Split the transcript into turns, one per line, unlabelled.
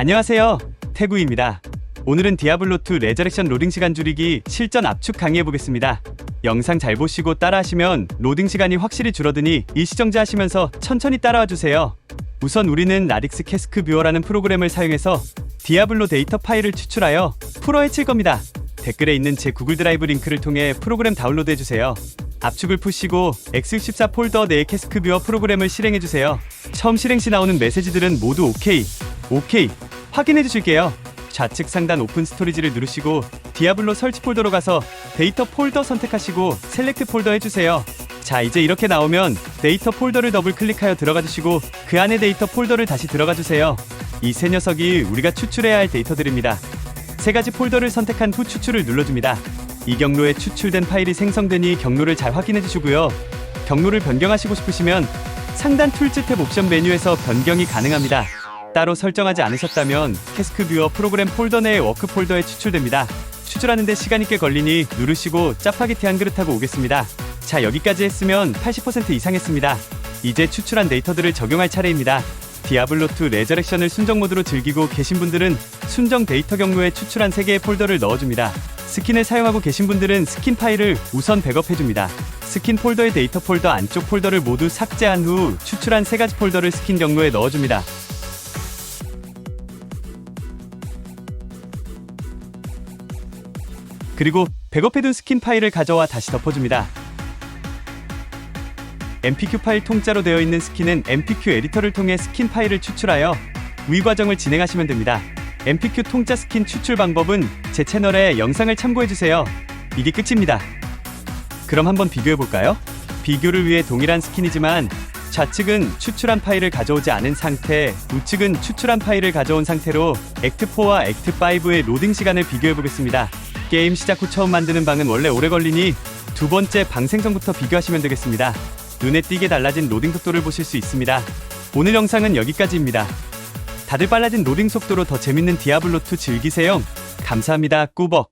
안녕하세요. 태구입니다. 오늘은 디아블로2 레저렉션 로딩 시간 줄이기 실전 압축 강의해 보겠습니다. 영상 잘 보시고 따라하시면 로딩 시간이 확실히 줄어드니 일시정지 하시면서 천천히 따라와 주세요. 우선 우리는 라딕스 캐스크 뷰어라는 프로그램을 사용해서 디아블로 데이터 파일을 추출하여 풀어 헤칠 겁니다. 댓글에 있는 제 구글 드라이브 링크를 통해 프로그램 다운로드 해주세요. 압축을 푸시고 x64 폴더 내의 캐스크 뷰어 프로그램을 실행해 주세요. 처음 실행 시 나오는 메시지들은 모두 OK, OK 확인해 주실게요. 좌측 상단 오픈 스토리지를 누르시고 디아블로 설치 폴더로 가서 데이터 폴더 선택하시고 셀렉트 폴더 해주세요. 자 이제 이렇게 나오면 데이터 폴더를 더블 클릭하여 들어가 주시고 그 안에 데이터 폴더를 다시 들어가 주세요. 이 세 녀석이 우리가 추출해야 할 데이터들입니다. 세 가지 폴더를 선택한 후 추출을 눌러줍니다. 이 경로에 추출된 파일이 생성되니 경로를 잘 확인해 주시고요. 경로를 변경하시고 싶으시면 상단 툴즈 탭 옵션 메뉴에서 변경이 가능합니다. 따로 설정하지 않으셨다면 캐스크 뷰어 프로그램 폴더 내의 워크 폴더에 추출됩니다. 추출하는데 시간이 꽤 걸리니 누르시고 짜파게티 한 그릇하고 오겠습니다. 자 여기까지 했으면 80% 이상 했습니다. 이제 추출한 데이터들을 적용할 차례입니다. 디아블로2 레저렉션을 순정 모드로 즐기고 계신 분들은 순정 데이터 경로에 추출한 3개의 폴더를 넣어줍니다. 스킨을 사용하고 계신 분들은 스킨 파일을 우선 백업해줍니다. 스킨 폴더의 데이터 폴더 안쪽 폴더를 모두 삭제한 후 추출한 3가지 폴더를 스킨 경로에 넣어줍니다. 그리고 백업해둔 스킨 파일을 가져와 다시 덮어줍니다. MPQ 파일 통짜로 되어 있는 스킨은 MPQ 에디터를 통해 스킨 파일을 추출하여 위 과정을 진행하시면 됩니다. MPQ 통짜 스킨 추출 방법은 제 채널에 영상을 참고해주세요. 이게 끝입니다. 그럼 한번 비교해볼까요? 비교를 위해 동일한 스킨이지만 좌측은 추출한 파일을 가져오지 않은 상태, 우측은 추출한 파일을 가져온 상태로 액트4와 액트5의 로딩 시간을 비교해보겠습니다. 게임 시작 후 처음 만드는 방은 원래 오래 걸리니 두 번째 방 생성부터 비교하시면 되겠습니다. 눈에 띄게 달라진 로딩 속도를 보실 수 있습니다. 오늘 영상은 여기까지입니다. 다들 빨라진 로딩 속도로 더 재밌는 디아블로2 즐기세요. 감사합니다. 꾸벅.